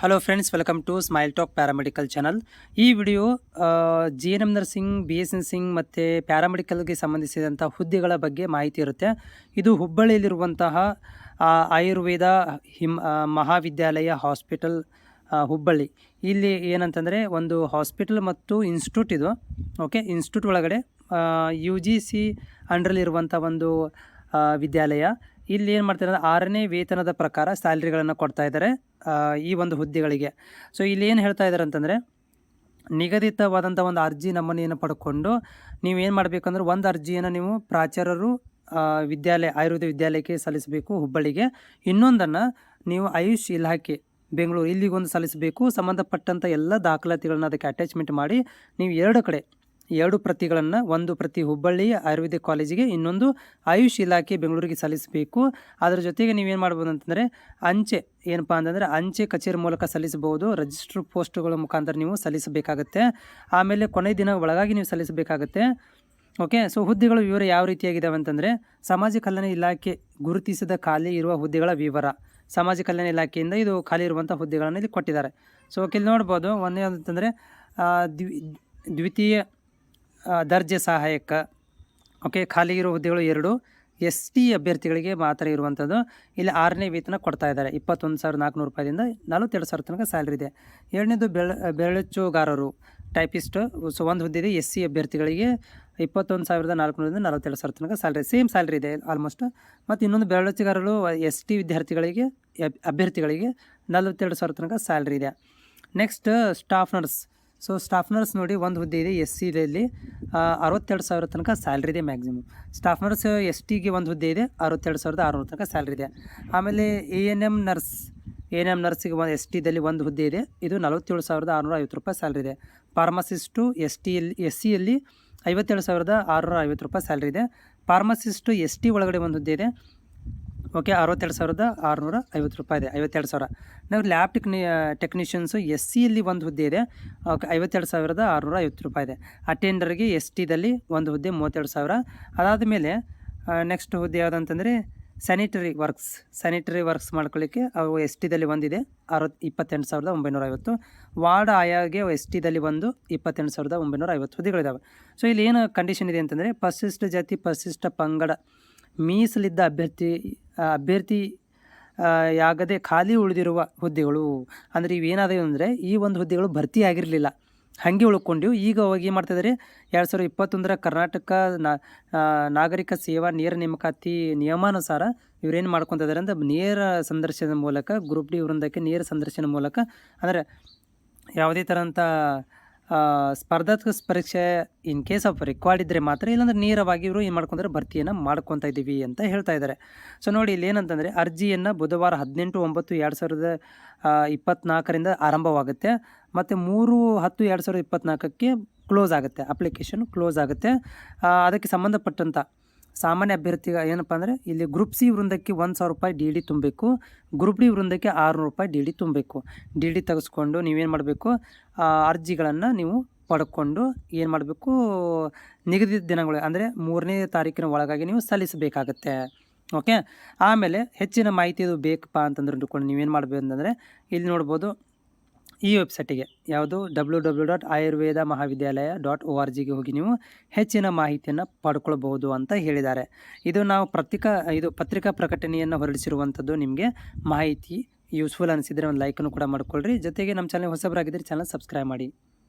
Hello friends welcome to smile talk paramedical channel ಈ video G N M nursing B S nursing ಮತ್ತು ಪ್ಯಾರಾಮೆಡಿಕಲ್ಗೆ ಸಂಬಂಧಿಸಿದಂಥ ಹುದ್ದೆಗಳ ಬಗ್ಗೆ ಮಾಹಿತಿ ಇರುತ್ತೆ. ಇದು ಹುಬ್ಬಳ್ಳಿಯಲ್ಲಿರುವಂತಹ ಆಯುರ್ವೇದ ಹಿಮ್ ಮಹಾವಿದ್ಯಾಲಯ ಹಾಸ್ಪಿಟಲ್ ಹುಬ್ಬಳ್ಳಿ. ಇಲ್ಲಿ ಏನಂತಂದರೆ ಒಂದು ಹಾಸ್ಪಿಟಲ್ ಮತ್ತು ಇನ್ಸ್ಟಿಟ್ಯೂಟ್ ಇದು. ಓಕೆ ಇನ್ಸ್ಟಿಟ್ಯೂಟ್ ಒಳಗಡೆ ಯು ಜಿ ಸಿ ಅಂಡ್ರಲ್ಲಿರುವಂಥ ಒಂದು ವಿದ್ಯಾಲಯ. ಇಲ್ಲಿ ಏನು ಮಾಡ್ತಾರೆ ಅಂದರೆ ಆರನೇ ವೇತನದ ಪ್ರಕಾರ ಸ್ಯಾಲ್ರಿಗಳನ್ನು ಕೊಡ್ತಾ ಇದ್ದಾರೆ ಈ ಒಂದು ಹುದ್ದೆಗಳಿಗೆ. ಸೊ ಇಲ್ಲಿ ಏನು ಹೇಳ್ತಾ ಇದ್ದಾರೆ ಅಂತಂದರೆ ನಿಗದಿತವಾದಂಥ ಒಂದು ಅರ್ಜಿ ನಮೂನೆಯನ್ನು ಪಡ್ಕೊಂಡು ನೀವೇನು ಮಾಡಬೇಕಂದ್ರೆ ಒಂದು ಅರ್ಜಿಯನ್ನು ನೀವು ಪ್ರಾಚಾರ್ಯರು ವಿದ್ಯಾಲಯ, ಆಯುರ್ವೇದ ವಿದ್ಯಾಲಯಕ್ಕೆ ಸಲ್ಲಿಸಬೇಕು ಹುಬ್ಬಳ್ಳಿಗೆ. ಇನ್ನೊಂದನ್ನು ನೀವು ಆಯುಷ್ ಇಲಾಖೆ, ಬೆಂಗಳೂರು ಇಲ್ಲಿಗೊಂದು ಸಲ್ಲಿಸಬೇಕು ಸಂಬಂಧಪಟ್ಟಂಥ ಎಲ್ಲ ದಾಖಲಾತಿಗಳನ್ನ ಅದಕ್ಕೆ ಅಟ್ಯಾಚ್ಮೆಂಟ್ ಮಾಡಿ ನೀವು ಎರಡು ಕಡೆ ಎರಡು ಪ್ರತಿಗಳನ್ನು ಒಂದು ಪ್ರತಿ ಹುಬ್ಬಳ್ಳಿಯ ಆಯುರ್ವೇದಿಕ್ ಕಾಲೇಜಿಗೆ, ಇನ್ನೊಂದು ಆಯುಷ್ ಇಲಾಖೆ ಬೆಂಗಳೂರಿಗೆ ಸಲ್ಲಿಸಬೇಕು. ಅದರ ಜೊತೆಗೆ ನೀವೇನು ಮಾಡ್ಬೋದು ಅಂತಂದರೆ, ಅಂಚೆ ಏನಪ್ಪ ಅಂತಂದರೆ, ಅಂಚೆ ಕಚೇರಿ ಮೂಲಕ ಸಲ್ಲಿಸಬಹುದು. ರಿಜಿಸ್ಟರ್ ಪೋಸ್ಟ್ಗಳ ಮುಖಾಂತರ ನೀವು ಸಲ್ಲಿಸಬೇಕಾಗತ್ತೆ. ಆಮೇಲೆ ಕೊನೆಯ ದಿನ ಒಳಗಾಗಿ ನೀವು ಸಲ್ಲಿಸಬೇಕಾಗತ್ತೆ. ಓಕೆ, ಸೊ ಹುದ್ದೆಗಳ ವಿವರ ಯಾವ ರೀತಿಯಾಗಿದ್ದಾವೆ ಅಂತಂದರೆ, ಸಮಾಜ ಕಲ್ಯಾಣ ಇಲಾಖೆ ಗುರುತಿಸಿದ ಖಾಲಿ ಇರುವ ಹುದ್ದೆಗಳ ವಿವರ. ಸಮಾಜ ಕಲ್ಯಾಣ ಇಲಾಖೆಯಿಂದ ಇದು ಖಾಲಿ ಇರುವಂಥ ಹುದ್ದೆಗಳನ್ನು ಇಲ್ಲಿ ಕೊಟ್ಟಿದ್ದಾರೆ. ಸೊ ಇಲ್ಲಿ ನೋಡ್ಬೋದು, ಒಂದೇ ಅಂತಂದರೆ ದ್ವಿ, ದ್ವಿತೀಯ ದರ್ಜೆ ಸಹಾಯಕ. ಓಕೆ ಖಾಲಿ ಇರೋ ಹುದ್ದೆಗಳು ಎರಡು. ಎಸ್ ಟಿ ಅಭ್ಯರ್ಥಿಗಳಿಗೆ ಮಾತ್ರ ಇರುವಂಥದ್ದು. ಇಲ್ಲಿ ಆರನೇ ವೇತನ ಕೊಡ್ತಾ ಇದ್ದಾರೆ. ಇಪ್ಪತ್ತೊಂದು ಸಾವಿರದ ನಾಲ್ಕುನೂರು ರೂಪಾಯಿಂದ ನಲವತ್ತೆರಡು ಸಾವಿರ ತನಕ ಸ್ಯಾಲ್ರಿ ಇದೆ. ಎರಡನೇದು ಬೆಳ ಬೆಳಚುಗಾರರು ಟೈಪಿಸ್ಟ್ ಸೊ ಒಂದು ಹುದ್ದೆ ಇದೆ ಎಸ್ ಸಿ ಅಭ್ಯರ್ಥಿಗಳಿಗೆ ಇಪ್ಪತ್ತೊಂದು ಸಾವಿರದ ನಾಲ್ಕುನೂರಿಂದ ನಲವತ್ತೆರಡು ಸಾವಿರ ತನಕ ಸ್ಯಾಲ್ರಿ, ಸೇಮ್ ಸ್ಯಾಲ್ರಿ ಇದೆ ಆಲ್ಮೋಸ್ಟ್ ಮತ್ತು ಇನ್ನೊಂದು ಬೆರಳಚ್ಚುಗಾರರು ಎಸ್ ಟಿ ವಿದ್ಯಾರ್ಥಿಗಳಿಗೆ, ಅಭ್ಯರ್ಥಿಗಳಿಗೆ ನಲವತ್ತೆರಡು ಸಾವಿರ ತನಕ ಸ್ಯಾಲ್ರಿ ಇದೆ. Next staff nurse so staff nurse ನೋಡಿ ಒಂದು ಹುದ್ದೆ ಇದೆ ಎಸ್ ಸಿಲಿ ಅರವತ್ತೆರಡು ಸಾವಿರ ತನಕ ಸ್ಯಾಲ್ರಿ ಇದೆ ಮ್ಯಾಕ್ಸಿಮಮ್ ಸ್ಟಾಫ್ ನರ್ಸ್ ಎಸ್ ಟಿಗೆ ಒಂದು ಹುದ್ದೆ ಇದೆ, ಅರವತ್ತೆರಡು ಸಾವಿರದ ಆರುನೂರು ತನಕ ಸ್ಯಾಲ್ರಿ ಇದೆ. ಆಮೇಲೆ A N M nurse A N M ನರ್ಸಿಗೆ ಒಂದು ಎಸ್ ಟಿದಲ್ಲಿ ಒಂದು ಹುದ್ದೆ ಇದೆ. ಇದು ನಲವತ್ತೇಳು ಸಾವಿರದ ಆರುನೂರ ಐವತ್ತು ರೂಪಾಯಿ ಸ್ಯಾಲ್ರಿ ಇದೆ. ಫಾರ್ಮಸಿಸ್ಟು ಎಸ್ ಟಿಯಲ್ಲಿ ಎಸ್ ಸಿಯಲ್ಲಿ ಐವತ್ತೇಳು ಸಾವಿರದ ಆರುನೂರ ಐವತ್ತು ರೂಪಾಯಿ ಸ್ಯಾಲ್ರಿ ಇದೆ. ಫಾರ್ಮಸಿಸ್ಟು ಎಸ್ ಟಿ ಒಳಗಡೆ ಒಂದು ಹುದ್ದೆ ಇದೆ. ಓಕೆ, ಅರವತ್ತೆರಡು ಸಾವಿರದ ಆರುನೂರ ಐವತ್ತು ರೂಪಾಯಿ ಇದೆ, ಐವತ್ತೆರಡು ಸಾವಿರ. ನಾವು ಲ್ಯಾಬ್ ಟೆಕ್ನಿ, ಟೆಕ್ನಿಷಿಯನ್ಸು ಎಸ್ ಸಿಯಲ್ಲಿ ಒಂದು ಹುದ್ದೆ ಇದೆ, ಓಕೆ, ಐವತ್ತೆರಡು ಸಾವಿರದ ಆರುನೂರ ಐವತ್ತು ರೂಪಾಯಿ ಇದೆ. ಅಟೆಂಡರ್ಗೆ ಎಸ್ ಟಿದಲ್ಲಿ ಒಂದು ಹುದ್ದೆ ಮೂವತ್ತೆರಡು ಸಾವಿರ. ಅದಾದ ಮೇಲೆ ನೆಕ್ಸ್ಟ್ ಹುದ್ದೆ ಯಾವುದಂತಂದರೆ ಸ್ಯಾನಿಟರಿ ವರ್ಕ್ಸ್ ಸ್ಯಾನಿಟರಿ ವರ್ಕ್ಸ್ ಮಾಡ್ಕೊಳ್ಳಿಕ್ಕೆ ಅವು ಎಸ್ ಟಿದಲ್ಲಿ ಒಂದಿದೆ ಅರವತ್ತು ಇಪ್ಪತ್ತೆಂಟು ಸಾವಿರದ ಒಂಬೈನೂರ ಐವತ್ತು. ವಾರ್ಡ್ ಆಯಾಗೆ ಎಸ್ ಟಿದಲ್ಲಿ ಒಂದು, ಇಪ್ಪತ್ತೆಂಟು ಸಾವಿರದ ಒಂಬೈನೂರ ಐವತ್ತು ಹುದ್ದೆಗಳಿದ್ದಾವೆ ಸೊ ಇಲ್ಲಿ ಏನು ಕಂಡೀಷನ್ ಇದೆ ಅಂತಂದರೆ ಪರಿಶಿಷ್ಟ ಜಾತಿ ಪರಿಶಿಷ್ಟ ಪಂಗಡ. ಮೀಸಲಿದ್ದ ಅಭ್ಯರ್ಥಿ ಅಭ್ಯರ್ಥಿ ಆಗದೆ ಖಾಲಿ ಉಳಿದಿರುವ ಹುದ್ದೆಗಳು, ಅಂದರೆ ಇವೇನಾದವು ಅಂದರೆ ಈ ಒಂದು ಹುದ್ದೆಗಳು ಭರ್ತಿ ಆಗಿರಲಿಲ್ಲ. ಹಾಗೆ ಉಳ್ಕೊಂಡಿವು ಈಗ ಹೋಗಿ ಏನು ಮಾಡ್ತಿದ್ದಾರೆ ಎರಡು ಸಾವಿರದ ಇಪ್ಪತ್ತೊಂದರ ಕರ್ನಾಟಕ ನಾಗರಿಕ ಸೇವಾ ನೇರ ನೇಮಕಾತಿ ನಿಯಮಾನುಸಾರ ಇವರೇನು ಮಾಡ್ಕೊತಿದ್ದಾರೆ ಅಂದರೆ ನೇರ ಸಂದರ್ಶನದ ಮೂಲಕ, ಗ್ರೂಪ್ ಡಿ ವೃಂದಕ್ಕೆ ನೇರ ಸಂದರ್ಶನ ಮೂಲಕ, ಅಂದರೆ ಯಾವುದೇ ಥರಂಥ ಸ್ಪರ್ಧಾತ್ಮಕ ಪರೀಕ್ಷೆ ಇನ್ ಕೇಸ್ ಆಫ್ ರಿಕ್ವೈರ್ಡ್ ಇದ್ದರೆ ಮಾತ್ರ, ಇಲ್ಲಾಂದ್ರೆ ನೇರವಾಗಿ ಇವರು ಏನು ಮಾಡ್ಕೊಂತಾರೆ, ಭರ್ತಿಯನ್ನು ಮಾಡ್ಕೊತಾ ಇದ್ದೀವಿ ಅಂತ ಹೇಳ್ತಾ ಇದ್ದಾರೆ ಸೊ ನೋಡಿ ಇಲ್ಲಿ ಏನಂತಂದರೆ, ಅರ್ಜಿಯನ್ನು ಬುಧವಾರ ಹದಿನೆಂಟು, ಒಂಬತ್ತು, ಎರಡು ಸಾವಿರದ ಇಪ್ಪತ್ತ್ನಾಲ್ಕರಿಂದ ಆರಂಭವಾಗುತ್ತೆ. ಮತ್ತು ಮೂರು, ಹತ್ತು, ಎರಡು ಸಾವಿರದ ಇಪ್ಪತ್ತ್ನಾಲ್ಕಕ್ಕೆ ಕ್ಲೋಸ್ ಆಗುತ್ತೆ ಅಪ್ಲಿಕೇಶನ್ ಕ್ಲೋಸ್ ಆಗುತ್ತೆ. ಅದಕ್ಕೆ ಸಂಬಂಧಪಟ್ಟಂಥ ಸಾಮಾನ್ಯ ಅಭ್ಯರ್ಥಿ ಏನಪ್ಪ ಅಂದರೆ ಇಲ್ಲಿ ಗ್ರೂಪ್ ಸಿ ವೃಂದಕ್ಕೆ ಒಂದು ಸಾವಿರ ರೂಪಾಯಿ ಡಿ ಡಿ ತುಂಬಬೇಕು. ಗ್ರೂಪ್ ಡಿ ವೃಂದಕ್ಕೆ ಆರುನೂರು ರೂಪಾಯಿ ಡಿ ಡಿ ತುಂಬಬೇಕು. ಡಿ ಡಿ ತೆಗೆಸ್ಕೊಂಡು ನೀವೇನು ಮಾಡಬೇಕು? ಅರ್ಜಿಗಳನ್ನು ನೀವು ಪಡ್ಕೊಂಡು ಏನು ಮಾಡಬೇಕು? ನಿಗದಿತ ದಿನಗಳು ಅಂದರೆ ಮೂರನೇ ತಾರೀಕಿನ ಒಳಗಾಗಿ ನೀವು ಸಲ್ಲಿಸಬೇಕಾಗತ್ತೆ. ಓಕೆ ಆಮೇಲೆ ಹೆಚ್ಚಿನ ಮಾಹಿತಿ ಇದು ಬೇಕಪ್ಪ ಅಂತಂದ್ರೆ ಅಂದ್ಕೊಂಡು ನೀವೇನು ಮಾಡಬೇಕು ಅಂತಂದರೆ ಇಲ್ಲಿ ನೋಡ್ಬೋದು ಈ ವೆಬ್ಸೈಟಿಗೆ ಯಾವುದು ಡಬ್ಲ್ಯೂ ಡಬ್ಲ್ಯೂ ಡಾಟ್ ಆಯುರ್ವೇದ ಮಹಾವಿದ್ಯಾಲಯ ಡಾಟ್ ಓ ಆರ್ ಜಿಗೆ ಹೋಗಿ ನೀವು ಹೆಚ್ಚಿನ ಮಾಹಿತಿಯನ್ನು ಪಡ್ಕೊಳ್ಬಹುದು ಅಂತ ಹೇಳಿದ್ದಾರೆ. ಇದು ನಾವು ಪತ್ರಿಕಾ, ಇದು ಪತ್ರಿಕಾ ಪ್ರಕಟಣೆಯನ್ನು ಹೊರಡಿಸಿರುವಂಥದ್ದು ನಿಮಗೆ ಮಾಹಿತಿ ಯೂಸ್ಫುಲ್ ಅನಿಸಿದರೆ ಒಂದು ಲೈಕನ್ನು ಕೂಡ ಮಾಡ್ಕೊಳ್ರಿ. ಜೊತೆಗೆ ನಮ್ಮ ಚಾನಲ್ ಹೊಸಬರಾಗಿದ್ದರೆ ಚಾನಲ್ ಸಬ್ಸ್ಕ್ರೈಬ್ ಮಾಡಿ.